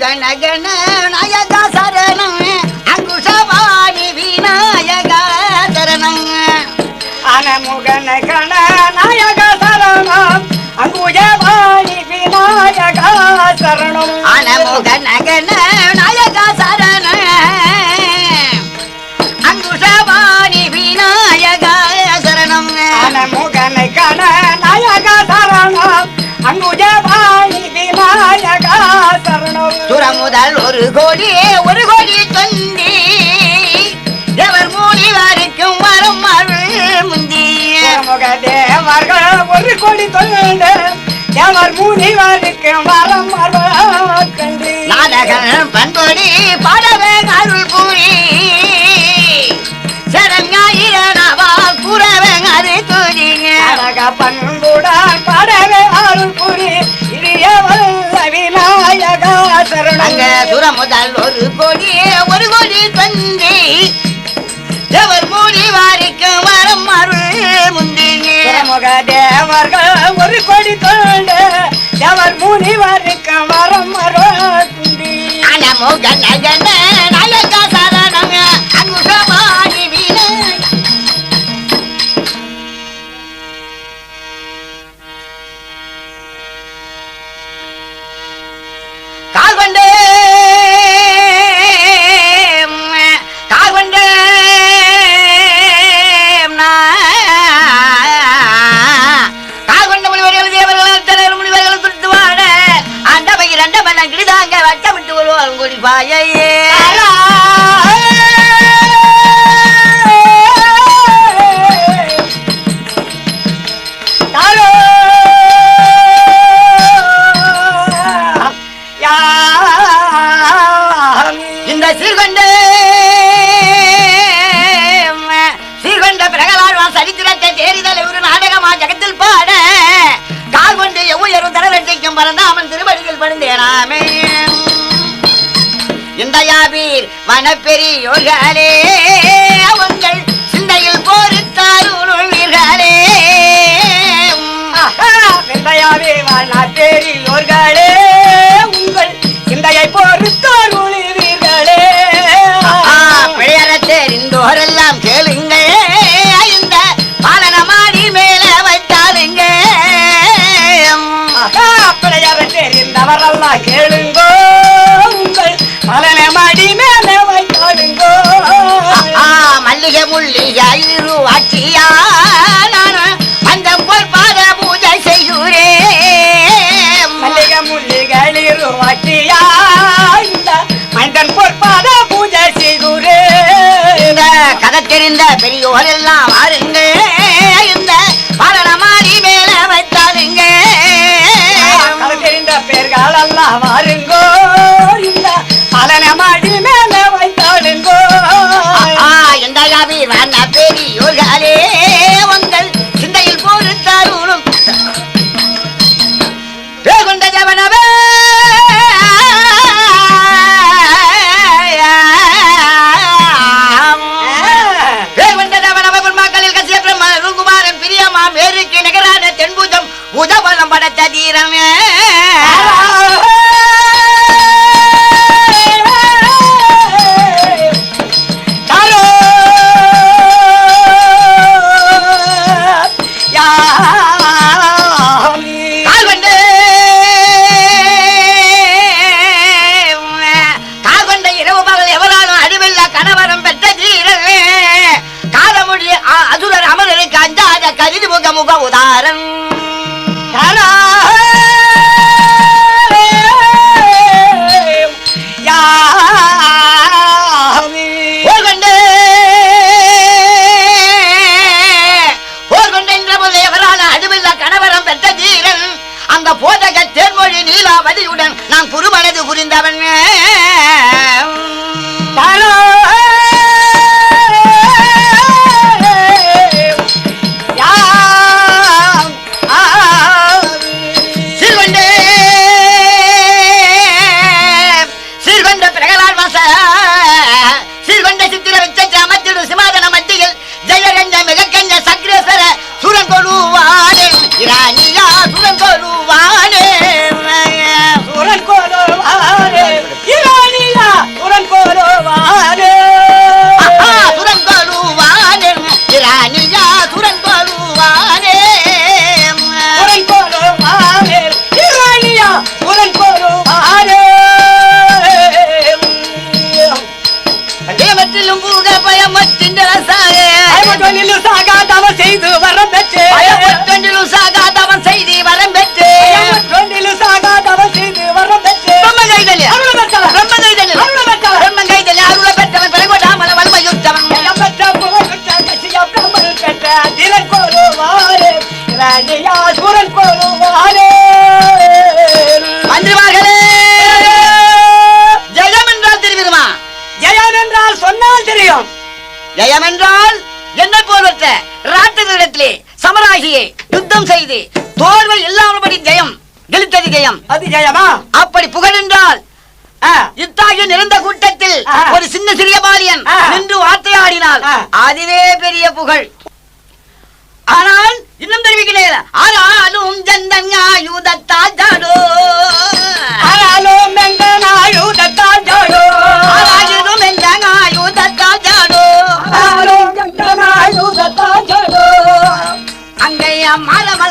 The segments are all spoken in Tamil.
கணகண நாயக சரணம் அங்குஷவாணி விநாயக சரணம் அனமுகன கண நாயக சரணம் அங்குஜவாணி விநாயக சரணம் அனமுக நகன நாயக சரணம் அங்குஷவாணி விநாயக சரணம் அனமுகன கண சுரமுதல் ஒரு கோடி ஒரு கோடி தொந்தி எவர் மூலிவருக்கும் வரும் அருள் முந்திய தேவர்கள் ஒரு கோடி தொண்டு தேவர் முனிவருக்கு வரம் கண்டு. நாடகம் பண்பொடி பாடவே அருள் பூரி சரங்காயிரனவா குறவே அது அழக பண்புடன் அருள் சுரமுதல் ஒரு கோடி ஒரு கோடி தொந்தி. எவர் மூலிவாரிக்கும் வரும் அருள் முந்திங்க முக தேவர்கள் ஒரு கோடி தொண்டு தேவர் வரம் குண்டி அனமுக நகன நாயக கிடுதாங்க கணக்கிடுதாங்க வட்டமிட்டு வருவாங்க குடிப்பாயே படுந்தேனாமே இந்த யாவீர் வனப்பெரியோர்களே உங்கள் சிந்தையில் போரித்தாருள்வீர்களே விந்தையாவே வாழ்நாட்டேரியோர்களே உங்கள் சிந்தையை பொறுத்தருளீர்களே பிழையற தெரிந்தோரெல்லாம் தெரிந்தவரெல்லாம் கேளுங்கோ உங்கள் பலனை மடி மேலே வைத்தாடுங்கோ. மல்லிகை முள்ளிகை இருவாட்சியா நான் அந்த போல் பாத பூஜை செய்கிறேன் மல்லிகை முள்ளிகளில் வாட்டியா இந்த மனிதன் பொற்பாத பூஜை செய்துரே இந்த கதை தெரிந்த பெரியோர் எல்லாம் வாருங்க எல்லாம் வாருங்கோ. இந்த பலனை மாடி மேல வைத்தாடுங்கோ. ஆ, இந்த யாவி வண்ண பெரியோர்களே உங்கள் சிந்தையில் பொறுத்தாரும் கொண்ட ஜவனவே. கொண்ட நிகரான உதவலம் படத்த தீரமே.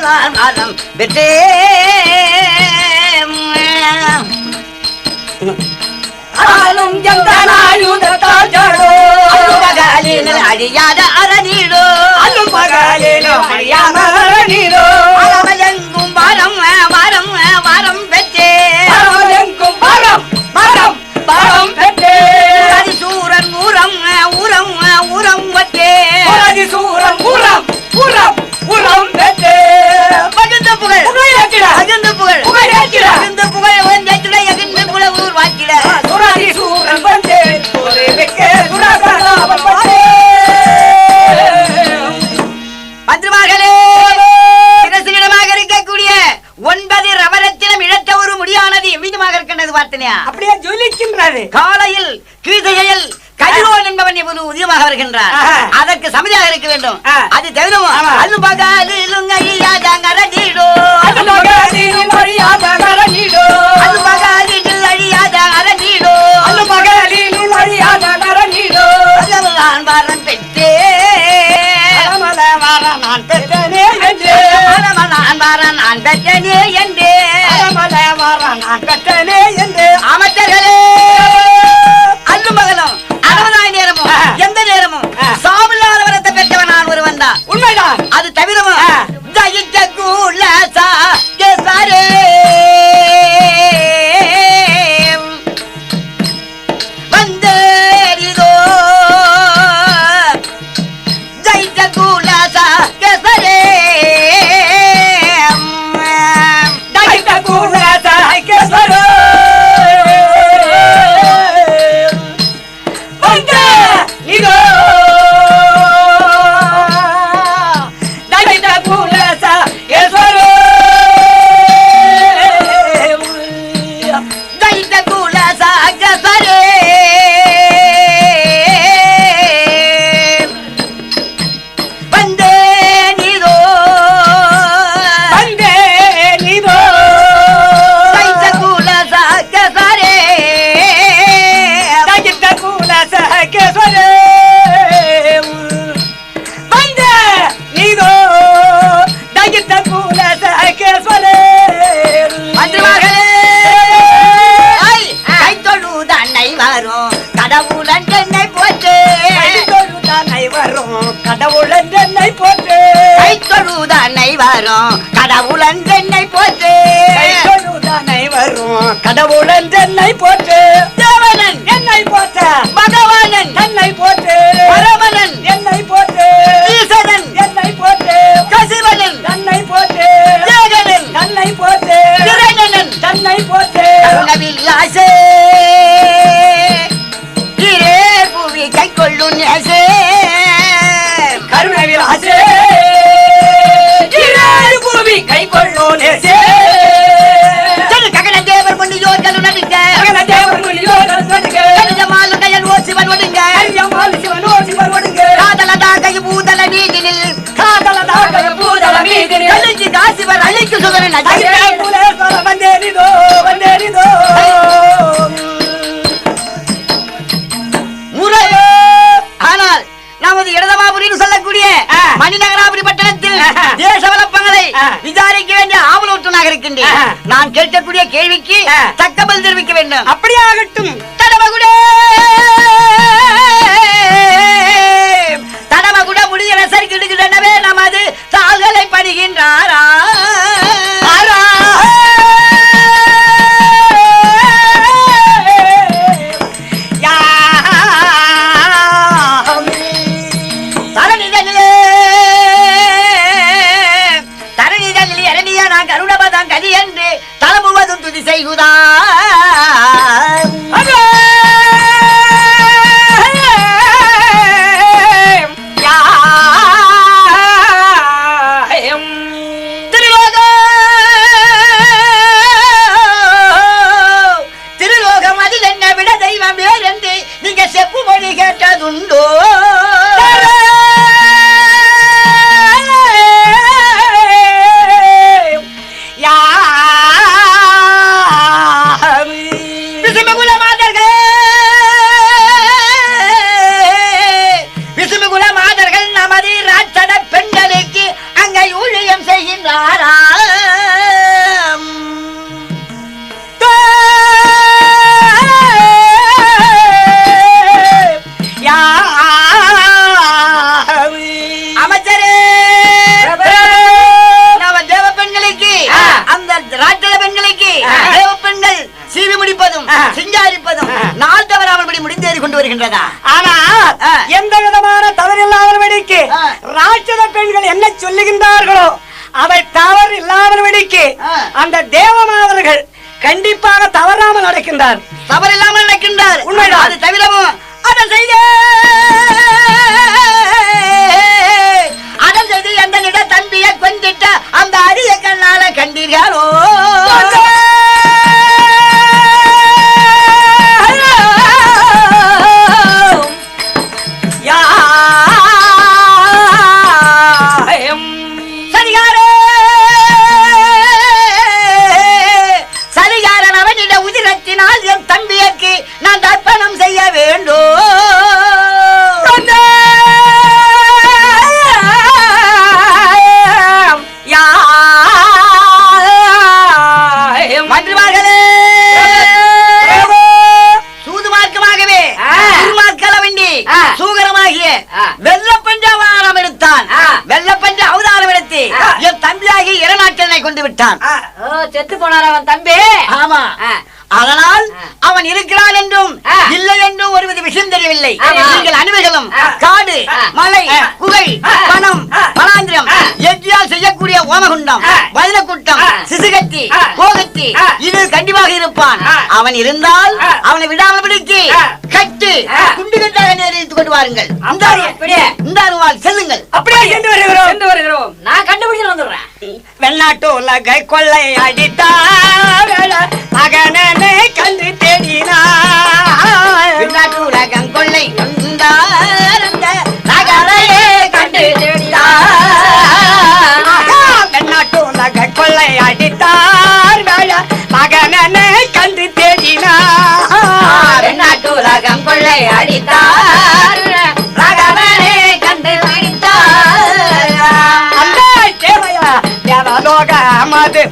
మనం బిడ్డే అడియాడ అర నీడు అల్లు పగాలేను అడియాడ అర నీడు அப்படியே ஜொலிக்கின்றது காலையில் கீதையில் கதிரோன் என்பவன் இவனு உதயமாக வருகின்றார். அதற்கு சமதியாக இருக்க வேண்டும். அது தவிரவும் கடவுளன் என்னை போற்று. தக்க பதில் தெரிவிக்க வேண்டும். அப்படியே ஆகட்டும் அந்த தேவமாதர்கள் கண்டிப்பாக தவறாமல் நடக்கின்றார் செத்து போனார் அவன் தம்பி ஆமா. அதனால். அவன் இருக்கிறான் என்றும். இல்லை என்றும் ஒருவித விஷயம் தெரியவில்லை. நீங்கள் அனுமைகளும் ஆ. காடு. மலை. குகை. பணம். பலாந்திரம். எஜ்ஜியால் செய்யக்கூடிய ஓமகுண்டம் ஆ. சிசுகத்தி. கோகத்தி. இது கண்டிப்பாக இருப்பான். அவன் இருந்தால். அவனை விடாமல் பிடித்து. கட்டு. குண்டு கட்டாக நேரிட்டு கொண்டு வாருங்கள். இந்த அருவாள் செல்லுங்கள் அப்படியே சென்று வருகிறோம் சென்று வருகிறோம் நான் கண்டுபிடிச்சு வந்துடுறேன் வெள்நாட்டு உலகை கொள்ளை அடித்தார் மகனே கண்டு தேடினார். உலகம் கொள்ளை கொண்டார் நகரையே கண்டு தேடினார். பெண்ணாட்டு உலக கொள்ளை அடித்தார் மகனே கண்டு தேடினார். பெண்ணாட்டு உலகம் கொள்ளை அடித்தார் ரகவனே கண்டு அடித்தார். அந்த தேவையா தேவலோக மது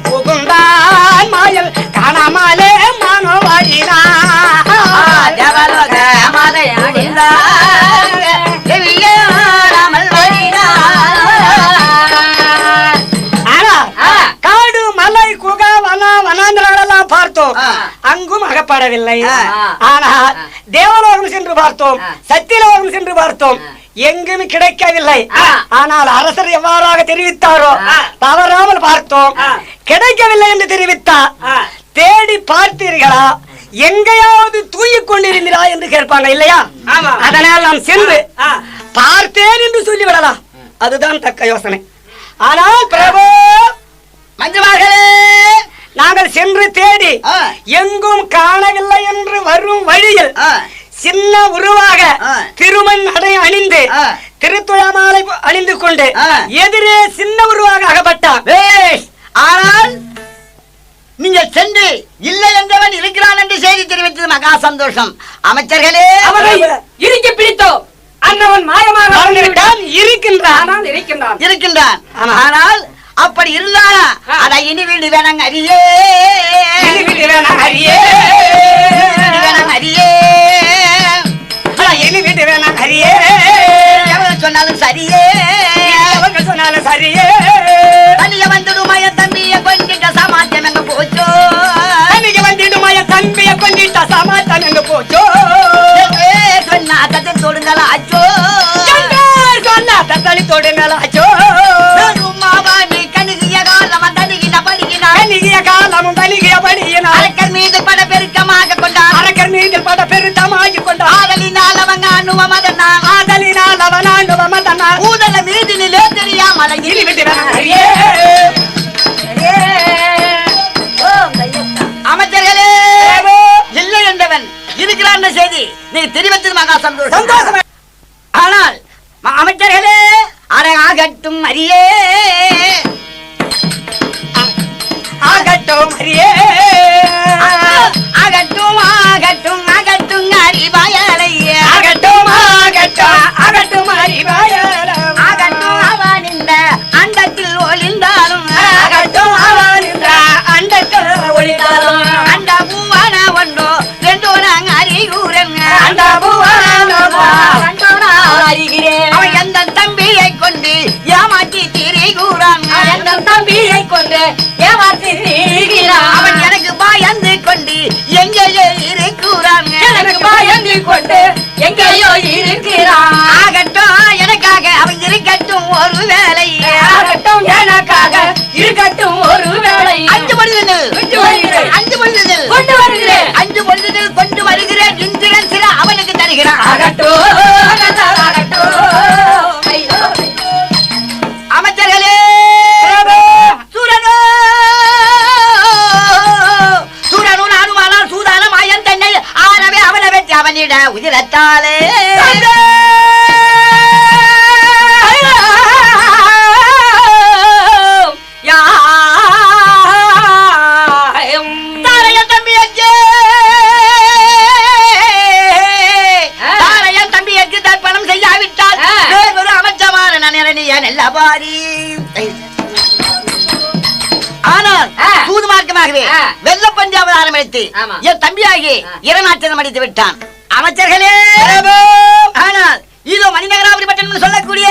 பார்த்தோம். அங்கும் அகப்படவில்லை ஆ. ஆனா தேவலோகம் சென்று பார்த்தோம். சத்தியலோகம் சென்று பார்த்தோம். எங்கும் கிடைக்கவில்லை. ஆனால் அரசர் எவ்வாறாக தெரிவித்தாரோ. தவறாமல் பார்த்தோம். கிடைக்கவில்லை என்று தெரிவித்தார். தேடி பார்த்தீர்களா எங்கேயாவது தூங்கிக் கொண்டிருந்தீரா என்று கேட்பாங்க இல்லையா. அதனால் நாம் சென்று. பார்த்தேன் என்று சொல்லிவிடலாம் அதுதான் தக்க யோசனை ஆனால் பிரபு மஞ்சுமார்களே நாங்கள் சென்று தேடி. எங்கும் காணவில்லை என்று வரும் வழியில். சின்ன உருவாக. திருமண் அடை அணிந்து ஆ. திருத்துழமாலை அணிந்து கொண்டு. எதிரே சின்ன உருவாக அகப்பட்டான். ஆனால் நீங்கள் சென்று இல்லை என்றவன் இருக்கிறான் என்று செய்தி தெரிவித்தது மகா சந்தோஷம் அமைச்சர்களே அவனை இருக்க பிடித்தோம் அன்னவன் மாயமாக இருக்கின்றான் ஆனால் இருக்கின்றான் இருக்கின்றான். ஆனால் அப்படி இருந்தானா ஆ. அதை இனி வீடு வேணாங்க அரியே இனி வீடு வேணாம் அரியே. வீடு வேணாங்க அரியே எலி வீட்டு வேணாம் ஹரியே எவ்வளவு சொன்னாலும் சரியே. அவங்க சொன்னாலும் சரியே. தனிய வந்துடுமாய தம்பிய கொஞ்சிட்ட சமாஜம் எங்க போச்சோ? அன்னைக்கு வந்துடுமாய தம்பிய கொண்டிட்ட சமாத்தான் எங்க போச்சோ? சொன்னாத்தத்தை தொடுங்களா அச்சோ சொன்னா தத்தளி தொடுங்களாச்சோ? அணுவ மதனா ஆதலினால் அவனாண்டு மதனா ஊதல தெரியாமல் அமைச்சர்களே இல்லை என்றவன் இருக்கிறான் செய்தி நீ தெரிவித்தது மகா சந்தோஷம் சந்தோஷம். ஆமா. என் தம்பியாகி ஆ. இரநாச்சனம் அடித்து விட்டான் அமைச்சர்களே ஆனால் இதோ மணிநகராபுரி பட்டணம் சொல்லக்கூடிய.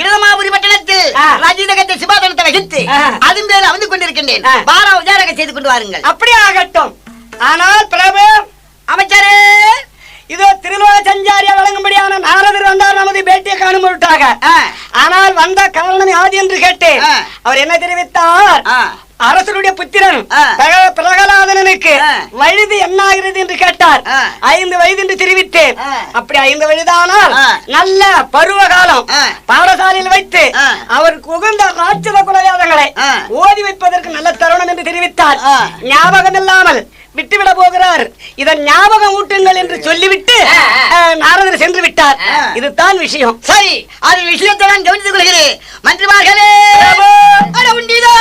இடமாபுரி பட்டணத்தில். ராஜீதகத்தை சிபாதனத்தை வகித்து. அதன் மேல வந்து கொண்டிருக்கின்றேன். பாரா உஜாரக செய்து கொண்டு வாருங்கள் அப்படி ஆகட்டும் ஆனால் பிரபு அமைச்சரே இதோ திருலோக சஞ்சாரியா வழங்கும்படியான நாரதர் வந்தார் நமது பேட்டியை காணும் பொருட்டாக. ஆனால் வந்த காரணம் யாது என்று கேட்டேன் ஆ. அவர் என்ன தெரிவித்தார் ஆ. அரசருடைய புத்திரன் பிரகலாதனனுக்கு. வயது என்ன ஆகிறது என்று கேட்டார். ஐந்து வயது என்று தெரிவித்தேன். அப்படி ஐந்து வயதானால். நல்ல பருவ காலம். பாடசாலையில் வைத்து ஆ. அவருக்கு உகந்த ராட்சத குலவேதங்களை. ஓதி வைப்பதற்கு நல்ல தருணம் என்று தெரிவித்தார். ஞாபகம் இல்லாமல் விட்டுவிட போகிறார். இதன் ஞாபகம் ஊட்டுங்கள் என்று சொல்லிவிட்டு நாரதர் சென்று விட்டார். இதுதான் விஷயம். சரி அது விஷயத்தை நான் கவனித்துக் கொள்கிறேன். மந்திரிமார்களே அட உண்டிதோ!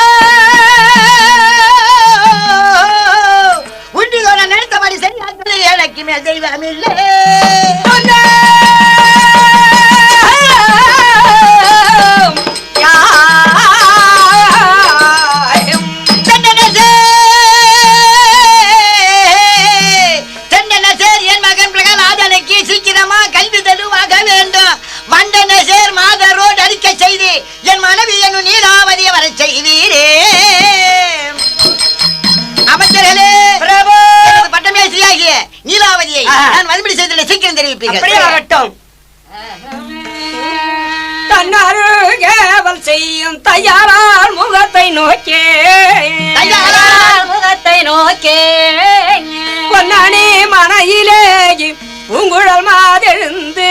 உண்டிதோ நான் நினைத்தபடி சரியாக்குது எனக்கு மேல் தெய்வமில்லை தென்னனசே, பூங்குழல் மாதெழுந்து.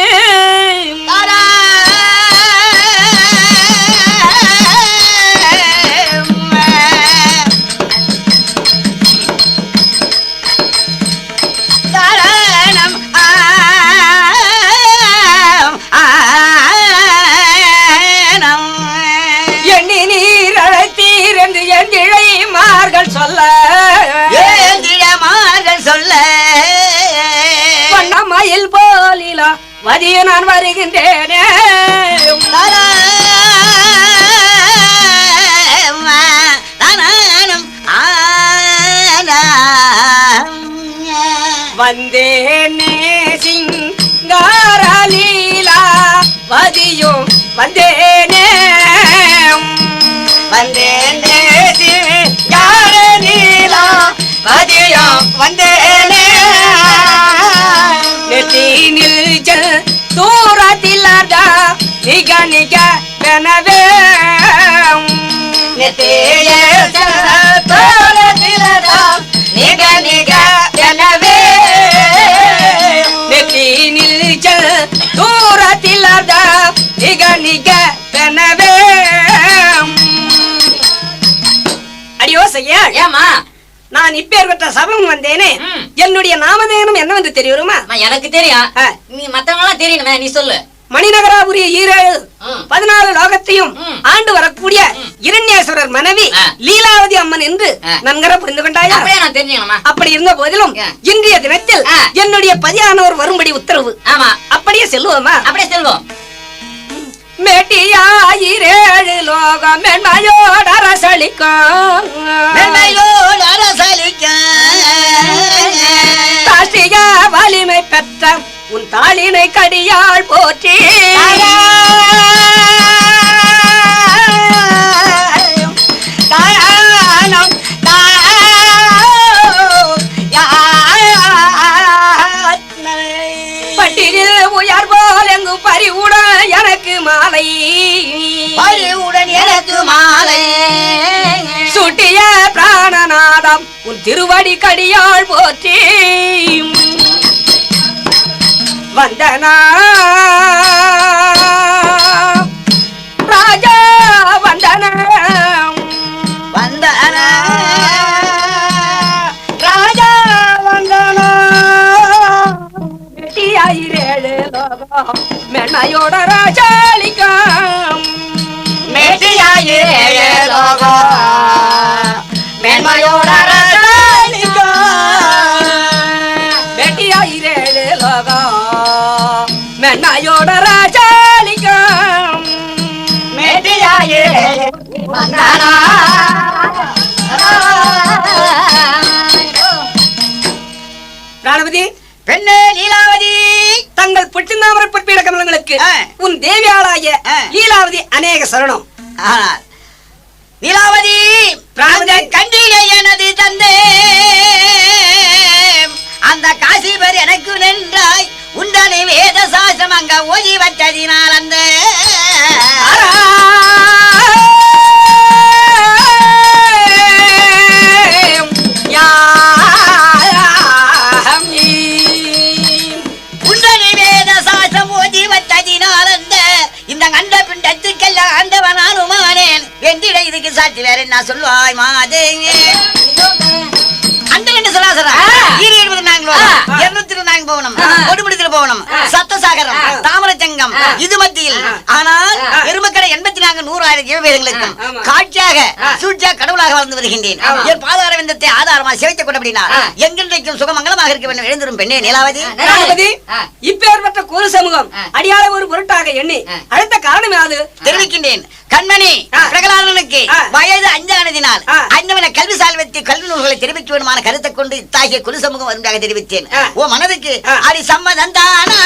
மதிய நான் வருகின்றேனே தாராணம் ஆனம். வந்தேனே சிங்காரலீலா வதியும் வந்தேனே வந்தேனே யார நீலா வந்தே நிக எனவே நெத்தினில் ஜல் தூரத்தில் அர்த்தா நிக நிக கனவே அடியோ செய்ய ஏமா நான் இப்பேற்பட்ட சபம் வந்தேனே. என்னுடைய நாமதேனம் என்னவென்று தெரியுமா? எனக்கு தெரியும். நீ மத்தவங்க தெரியுமே நீ சொல்லு. மணிநகராபுரிய ஈரேழு. பதினாலு லோகத்தையும். ஆண்டு வரக்கூடிய. இரண்யேஸ்வரர் மனைவி. லீலாவதி அம்மன் என்று. நன்கர புரிந்து கொண்டாயா அப்படி இருந்த போதிலும். இன்றைய தினத்தில். என்னுடைய பதியானவர் வரும்படி உத்தரவு ஆமா அப்படியே செல்லுவோமா அப்படியே செல்வோம் மேட்டியாயிரேழு லோகம் மென்மையோட அரசளிக்கும் மென்மையோடு வலிமை பெற்ற உன் தாளினை கடியாள் போற்றி. பட்டினில் உயர் போல் எங்கும் பறிவுட எனக்கு மாலை. பரிவுடன் எனக்கு மாலை. சுட்டிய பிராணநாதம் உன் திருவடி கடியாள் போற்றி. வந்தனா? ராஜா வந்தனா? வந்தன? ராஜா வந்தனா? வெட்டியாயிரேழு லோகம் மென்னையோட ராஜாளிக்கம் ஆ. உன் தேவியாளாகிய. லீலாவதி அநேக சரணம். ஆனால் லீலாவதி கண்டிலே எனது தந்தே அந்த காசி பேர் எனக்கு நின்றாய். உண்டனை வேத சாசம் அங்க ஓதி வச்சதினால் அந்த எங்கிட இதுக்கு சாட்சி வேற என்ன சொல்லுவாய் மாதே அந்த ரெண்டு சராசரா ஆ. ஈரி எழுபது நாங்களோ ஆ. இருநூத்தி நாங்க போகணும் ஆ. கொடுமுடித்தில் போகணும் ஆ. சத்தசாகரம் ஆ. தாமரச்சங்கம் ஆ. இது மத்தியில் ஆ. ஆனால் ஆ. பெருமக்கடை எண்பத்தி நான்கு நூறாயிரம் ஜீவவேதங்களுக்கும் ஆ, ஆமா. காட்சியாக ஆ. சூழ்ச்சியா கடவுளாக வளர்ந்து வருகின்றேன் ஆமா. என் பாதார விந்தத்தை ஆதாரமா சிவைத்துக் கொண்டபடினால் ஆ. எங்கென்றைக்கும் சுகமங்கலமாக இருக்க வேண்டும் எழுந்திரும் பெண்ணே நிலாவதி. இப்பேற்பட்ட குரு சமூகம். அடியாள ஒரு பொருட்டாக எண்ணி ஆ. அடுத்த காரணம் யாது தெரிவிக்கின்றேன் கண்மணி. பிரகலாதனுக்கு. வயது அஞ்சானதினால் கல்வி சால்வத்தை கல்வி நூல்களை தெரிவிக்க வேண்டுமான கருத்தை கொண்டு இத்தாகிய குரு சமூகம் வருவதாக தெரிவித்தேன். ஓ மனதுக்கு. அடி சம்மதம் தானா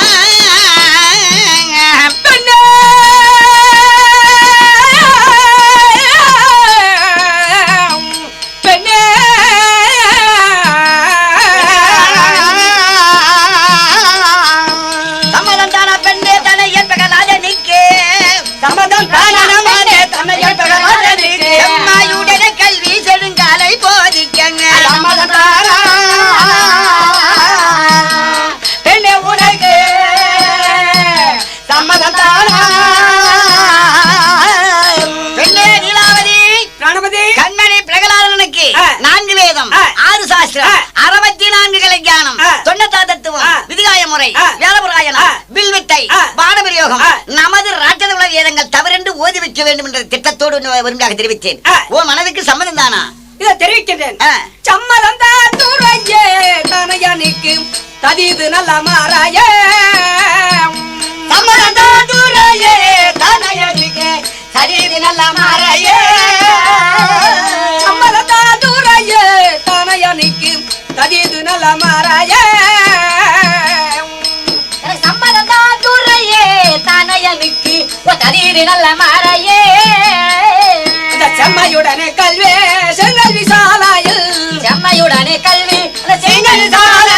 வேதங்கள் தவறென்று ஓதி வைக்க வேண்டும் என்ற திட்டத்தோடு வரும்படியாக தெரிவித்தேன். ஓ மனதுக்கு சம்மதம் தானா? இதை தெரிவிக்கின்றேன். ததிது நல்ல மாறாயே சம்மதம் தான் துறையே தனையனுக்கு ததிது நல்ல மாறாயே துறையே தனையனுக்கு ததிது நல்ல மாறாயே துறையே தனையனுக்கு தரீரி நல்ல மாறையே செம்மையுடனே கல்வே செங்கல்வி சாலாயில். செம்மையுடனே கல்வி. செங்கல் சாலையில்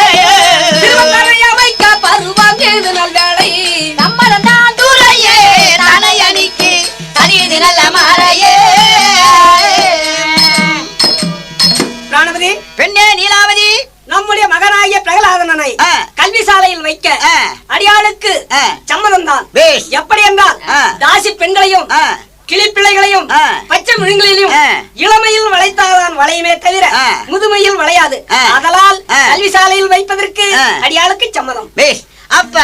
ஆ. கல்வி சாலையில் வைக்க. அடியாளுக்கு. சம்மதம் தான். எப்படி என்றால். தாசி பெண்களையும். கிளிப்பிள்ளைகளையும். பச்சை மிருகங்களையும் ஆ. இளமையில் வளைத்தால்தான் வளையுமே தவிர. முதுமையில் வளையாது. அதனால். கல்வி சாலையில் வைப்பதற்கு. அடியாளுக்கு சம்மதம் அப்ப